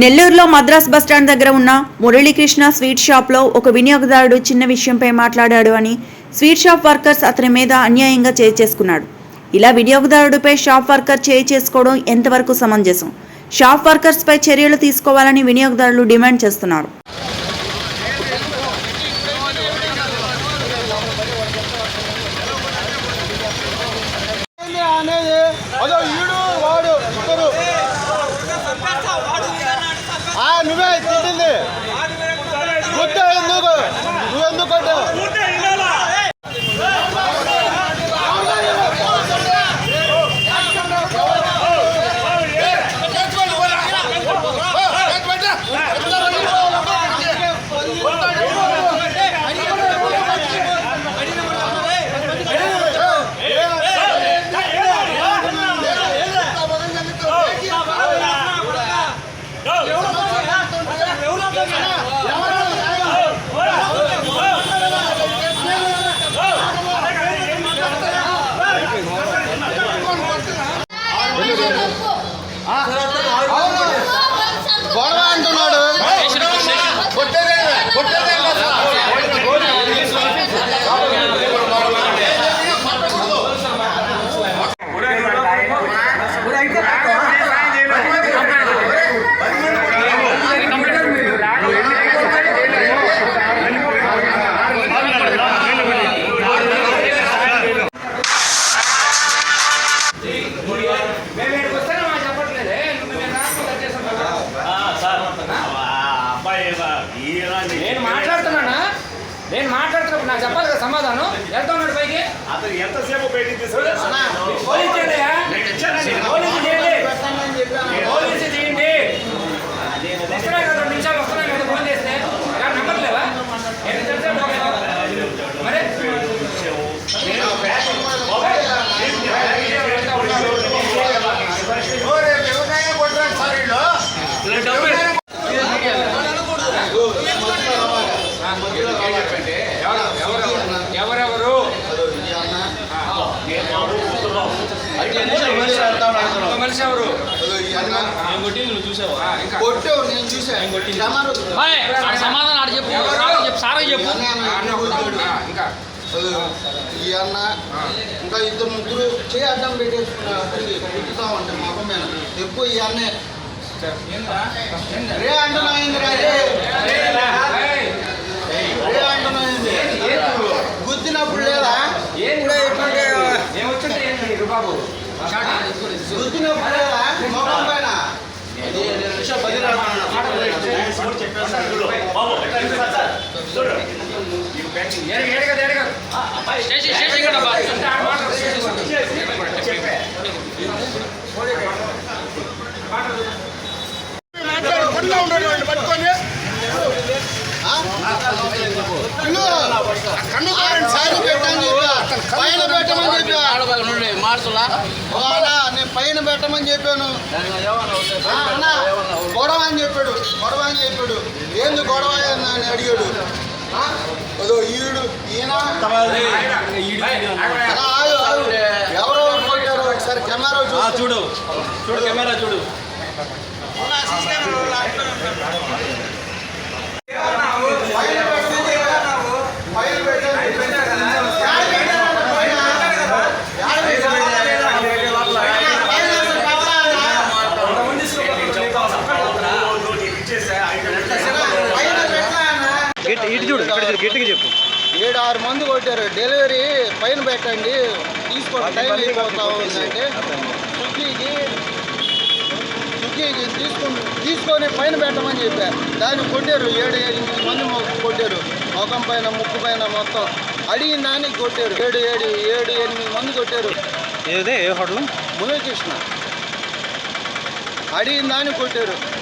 నెల్లూరులో మద్రాస్ బస్టాండ్ దగ్గర ఉన్న మురళీకృష్ణ స్వీట్ షాప్లో ఒక వినియోగదారుడు చిన్న విషయంపై మాట్లాడాడు అని స్వీట్ షాప్ వర్కర్స్ అతని మీద అన్యాయంగా చేయి చేసుకున్నాడు. ఇలా వినియోగదారుడిపై షాప్ వర్కర్ చేయి చేసుకోవడం ఎంతవరకు సమంజసం? షాప్ వర్కర్స్పై చర్యలు తీసుకోవాలని వినియోగదారులు డిమాండ్ చేస్తున్నారు. అనేది どか。నేను మాట్లాడుతున్నప్పుడు నాకు చెప్పాలి కదా సమాధానం? వెళ్తా ఉన్నాడు పైకి. అతను ఎంతసేపు బయటికి తీసుకెళ్ళి కొట్టు నేను కెమెరా బాయ్, ఆడ సమాధానం ఆడ చెప్పు చెప్పు సార్ చెప్పు ఇంకా ఈ అన్న ఇంకా ఇద్దరు ముగ్గురు చేయి అడ్డం కుట్టుతా ఉంటారు మీద ఎక్కువ ఈ అన్నే రే అంటున్నా రే అంటున్నా ఏంది గుద్దినప్పుడు లేదా ఏంది ఏమొచ్చింటే ఏంటి బాబు గుద్దినప్పుడు లేదా మొహం పైన ఏడు ఏడు కదా ఏడు కదా చేసి చేసి ఇక్కడ బా. అంటే ఆడ మాట్లాడు. కన్ను సారి పెట్టని నేను పైన పెట్టమని చెప్పాను. గొడవ అని చెప్పాడు గొడవ అని చెప్పాడు. ఏంది గొడవ అన్న అని అడిగాడు? అదో ఈడు ఈయన. ఎవరో కొట్టారు ఒకసారి కెమెరా చూడు. చూడు. చూడు కెమెరా చూడు. పైన పెట్టమని చెప్పాను. పైన పెట్టమని చెప్పాను. యాడ పెట్టాను? పైన. యాడ పెట్టాను? పైన అసలు పెట్టాలా? పైన పెట్టాలా? ఇటు చూడు ఇక్కడ గట్టిగా చెప్పు ఏడు ఆరు మంది కొట్టారు. డెలివరీ పైన పెట్టండి. తీసుకోండి. టైం అయిపోతా ఉందంటే స్విగ్గీకి స్విగ్గీకి తీసుకొని తీసుకొని పైన పెట్టమని చెప్పారు. దాన్ని కొట్టారు. ఏడు ఎనిమిది మంది కొట్టారు. ముఖం పైన ముక్కు పైన మొత్తం అడిగిన దానికి కొట్టారు. ఏడు ఏడు ఏడు ఎనిమిది మంది కొట్టారు. ఏదే? ఏ హోటల్? మురళీకృష్ణ. అడిగిన దాన్ని కొట్టారు.